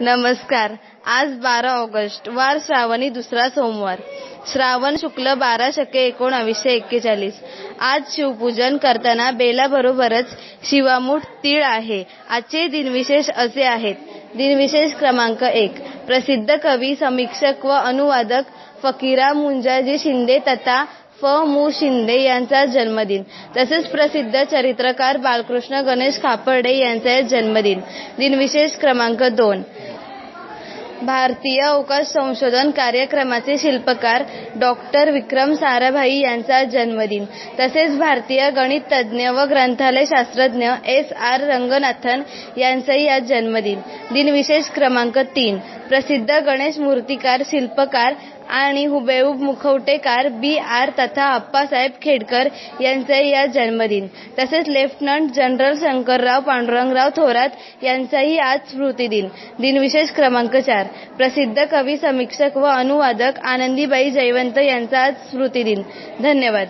नमस्कार. आज बारा ऑगस्ट वार श्रावणी दुसरा सोमवार. श्रावण शुक्ल बारा शके एकोणावीसशे एक्केचाळीस. आज शिवपूजन करताना बेलाबरोबरच शिवामूठ तीळ आहे. आजचे दिनविशेष असे आहेत. दिनविशेष क्रमांक एक. प्रसिद्ध कवी समीक्षक व अनुवादक फकीरा मुंजाजी शिंदे तथा फ. मु. शिंदे यांचा जन्मदिन. तसेच प्रसिद्ध चरित्रकार बालकृष्ण गणेश खापर्डे यांचा जन्मदिन. दिनविशेष क्रमांक दोन. भारतीय अवकाश संशोधन कार्यक्रमाचे शिल्पकार डॉक्टर विक्रम साराभाई यांचा जन्मदिन. तसेच भारतीय गणित तज्ज्ञ व ग्रंथालय शास्त्रज्ञ एस आर रंगनाथन यांचाही आज जन्मदिन. दिनविशेष क्रमांक तीन. प्रसिद्ध गणेश मूर्तिकार शिल्पकार आणि हुबेहूब मुखवटेकार बी आर तथा अप्पासाहेब खेडकर यांचाही या जन्मदिन. तसेच लेफ्टनंट जनरल शंकरराव पांडुरंगराव थोरात यांचाही आज स्मृतिदिन. दिनविशेष क्रमांक चार. प्रसिद्ध कवी समीक्षक व अनुवादक आनंदीबाई जयवंत यांचा आज स्मृतिदिन. धन्यवाद.